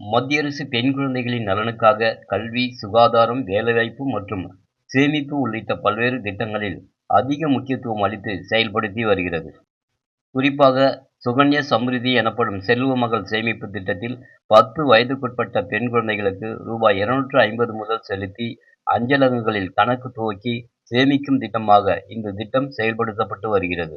மத்திய அரசு பெண் குழந்தைகளின் நலனுக்காக கல்வி சுகாதாரம் வேலைவாய்ப்பு மற்றும் சேமிப்பு உள்ளிட்ட பல்வேறு திட்டங்களில் அதிக முக்கியத்துவம் அளித்து செயல்படுத்தி வருகிறது. குறிப்பாக சுகன்யா சம்ரிதி எனப்படும் செல்வ மகள் சேமிப்பு திட்டத்தில் பத்து வயதுக்குட்பட்ட பெண் குழந்தைகளுக்கு ரூபாய் இருநூற்று ஐம்பது முதல் செலுத்தி அஞ்சலகங்களில் கணக்கு துவக்கி சேமிக்கும் திட்டமாக இந்த திட்டம் செயல்படுத்தப்பட்டு வருகிறது.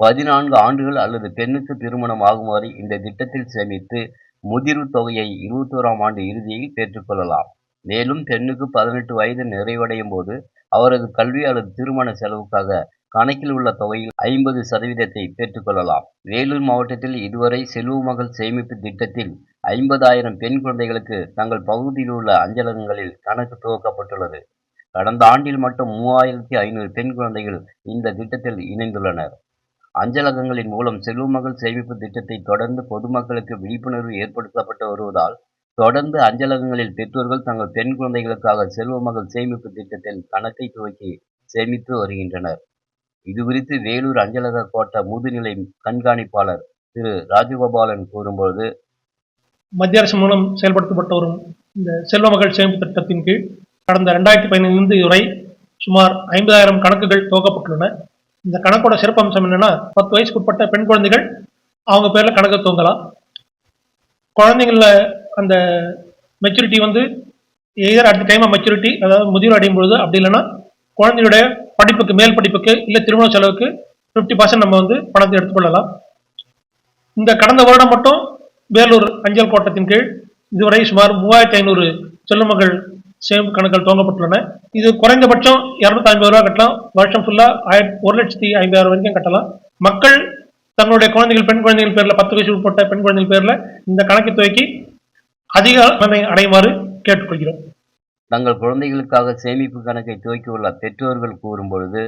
பதினான்கு ஆண்டுகள் அல்லது பெண்ணுக்கு திருமணம் ஆகும் வரை இந்த திட்டத்தில் சேமித்து முதிர்வு தொகையை இருபத்தோராம் ஆண்டு இறுதியில் பெற்றுக்கொள்ளலாம் மேலும் பெண்ணுக்கு பதினெட்டு வயது நிறைவடையும் போது அவரது கல்வி அல்லது திருமண செலவுக்காக கணக்கில் உள்ள தொகையில் ஐம்பது சதவீதத்தை பெற்றுக்கொள்ளலாம் வேலூர் மாவட்டத்தில் இதுவரை செல்வ மகள் சேமிப்பு திட்டத்தில் ஐம்பதாயிரம் பெண் குழந்தைகளுக்கு தங்கள் பகுதியில் உள்ள அஞ்சலகங்களில் கணக்கு துவக்கப்பட்டுள்ளது. கடந்த ஆண்டில் மட்டும் மூவாயிரத்தி ஐநூறு பெண் குழந்தைகள் இந்த திட்டத்தில் இணைந்துள்ளனர். அஞ்சலகங்களின் மூலம் செல்வ மகள் சேமிப்பு திட்டத்தை தொடர்ந்து பொதுமக்களுக்கு விழிப்புணர்வு ஏற்படுத்தப்பட்டு வருவதால் தொடர்ந்து அஞ்சலகங்களில் பெற்றோர்கள் தங்கள் பெண் குழந்தைகளுக்காக செல்வ மகள் சேமிப்பு திட்டத்தில் கணக்கை துவக்கி சேமித்து வருகின்றனர். இதுகுறித்து வேலூர் அஞ்சலக கோட்ட முதுநிலை கண்காணிப்பாளர் திரு ராஜகோபாலன் கூறும்போது மத்திய அரசு மூலம் செயல்படுத்தப்பட்டு வரும் இந்த செல்வ மகள் சேமிப்பு திட்டத்தின் கீழ் கடந்த ரெண்டாயிரத்தி பதினைந்து வரை சுமார் ஐம்பதாயிரம் கணக்குகள் துவக்கப்பட்டுள்ளன. இந்த கணக்கோட சிறப்பம்சம் என்னன்னா பத்து வயசுக்கு உட்பட்ட பெண் குழந்தைகள் அவங்க பேர்ல கணக்கு தூங்கலாம். குழந்தைங்கள அந்த மெச்சூரிட்டி வந்து either at time of maturity அதாவது முதியோர் அடையும் பொழுது அப்படி இல்லைன்னா குழந்தையுடைய படிப்புக்கு மேல் படிப்புக்கு இல்லை திருமண செலவுக்கு ஃபிஃப்டி பர்சன்ட் நம்ம வந்து பணத்தை எடுத்துக்கொள்ளலாம். இந்த கடந்த வருடம் மட்டும் வேலூர் அஞ்சல் கோட்டத்தின் கீழ் இதுவரை சுமார் மூவாயிரத்தி ஐநூறு செல்லுமகள் சேமிப்பு கணக்குகள் துவங்கப்பட்டுள்ளன. இது குறைந்தபட்சம் இரநூத்தி ஐம்பது ரூபா கட்டலாம். வருஷம் ஃபுல்லா ஆயிரத்தி ஒரு லட்சத்தி ஐம்பதாயிரம் வரைக்கும் கட்டலாம். மக்கள் தங்களுடைய குழந்தைகள் பெண் குழந்தைகள் பேர்ல பத்து வயசு உட்பட்ட பெண் குழந்தைகள் பேர்ல இந்த கணக்கை துவக்கி அதிக பலனை அடையுமாறு கேட்டுக்கொள்கிறோம். தங்கள் குழந்தைகளுக்காக சேமிப்பு கணக்கை துவக்கியுள்ள பெற்றோர்கள் கூறும்பொழுது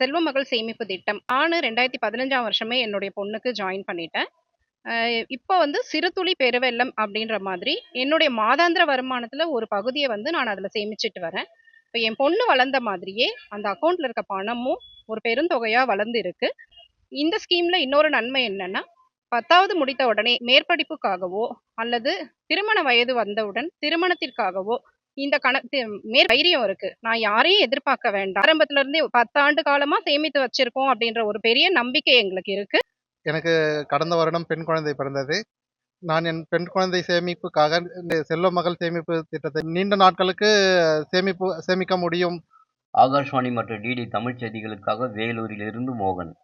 செல்வ மகள் சேமிப்பு திட்டம். நான் ரெண்டாயிரத்தி பதினஞ்சாம் வருஷமே என்னுடைய பொண்ணுக்கு ஜாயின் பண்ணிட்டேன். இப்போ வந்து சிறுதுளி பெருவெள்ளம் அப்படின்ற மாதிரி என்னுடைய மாதாந்திர வருமானத்தில் ஒரு பகுதியை வந்து நான் அதில் சேமிச்சிட்டு வரேன். இப்போ என் பொண்ணு வளர்ந்த மாதிரியே அந்த அக்கௌண்ட்டில் இருக்க பணமும் ஒரு பெருந்தொகையாக வளர்ந்து இருக்கு இந்த ஸ்கீமில் இன்னொரு நன்மை என்னன்னா பத்தாவது முடித்த உடனே மேற்படிப்புக்காகவோ அல்லது திருமண வயது வந்தவுடன் திருமணத்திற்காகவோ இந்த கணக்கு மேற் தைரியம் இருக்கு. நான் யாரையும் எதிர்பார்க்க வேண்டாம். ஆரம்பத்துல இருந்தே பத்தாண்டு காலமா சேமித்து வச்சிருக்கோம் அப்படின்ற ஒரு பெரிய நம்பிக்கை எங்களுக்கு இருக்கு. எனக்கு கடந்த வருடம் பெண் குழந்தை பிறந்தது. நான் என் பெண் குழந்தை சேமிப்புக்காக இந்த செல்வ மகள் சேமிப்பு திட்டத்தை நீண்ட நாட்களுக்கு சேமிப்பு சேமிக்க முடியும். ஆகாஷ்வாணி மற்றும் டிடி தமிழ் செய்திகளுக்காக வேலூரில் இருந்து மோகன்.